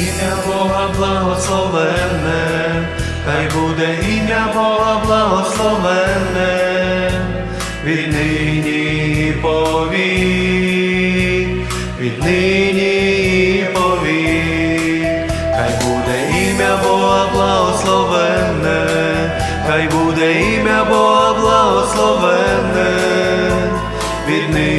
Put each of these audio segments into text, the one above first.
Ім'я Бога благословенне, хай буде ім'я Бога благословенне, віднині і повік, віднині і повік, хай буде ім'я Бога благословенне, хай буде ім'я Бога благословенне, віднині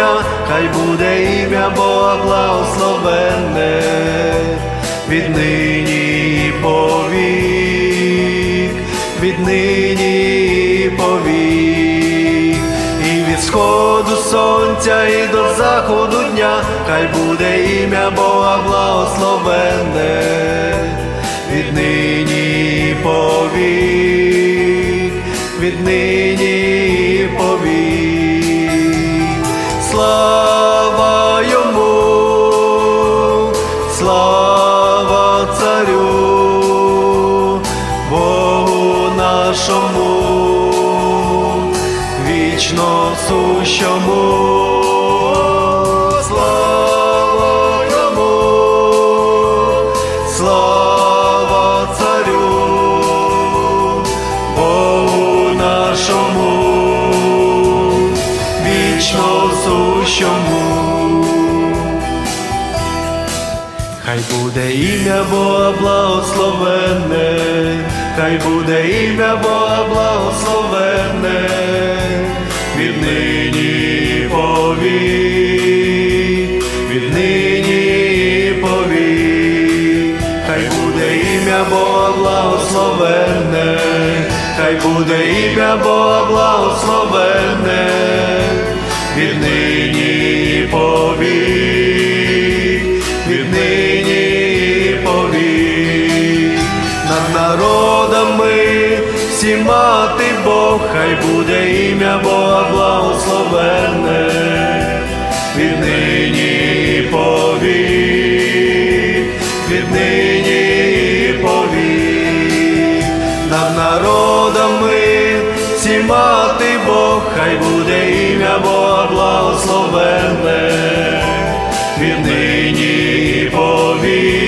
дня, хай буде ім'я Бога благословенне, віднині повік, віднині повік, і від сходу сонця і до заходу дня, хай буде ім'я Бога благословенне, віднині повік, віднині нашому, вічно сущому. Нашому, вічно сущому. Буде ім'я Бога благословенне, хай буде ім'я Бога благословенне, віднині і повік, віднині і повік, хай буде ім'я Бога благословенне, хай буде ім'я Бога благословенне, віднині і всіма Бог, хай буде ім'я Бога благословенне, віднині і повік, віднині і повік, над народами всіма ти Бог, хай буде ім'я Бога благословенне, віднині і повік,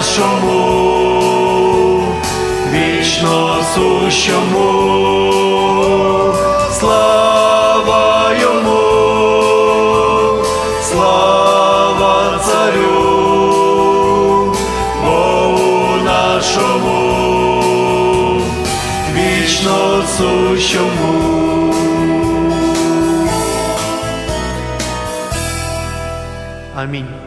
нашому, вічно сущому. Слава йому, слава царю, Богу нашому, вічно сущому. Амінь.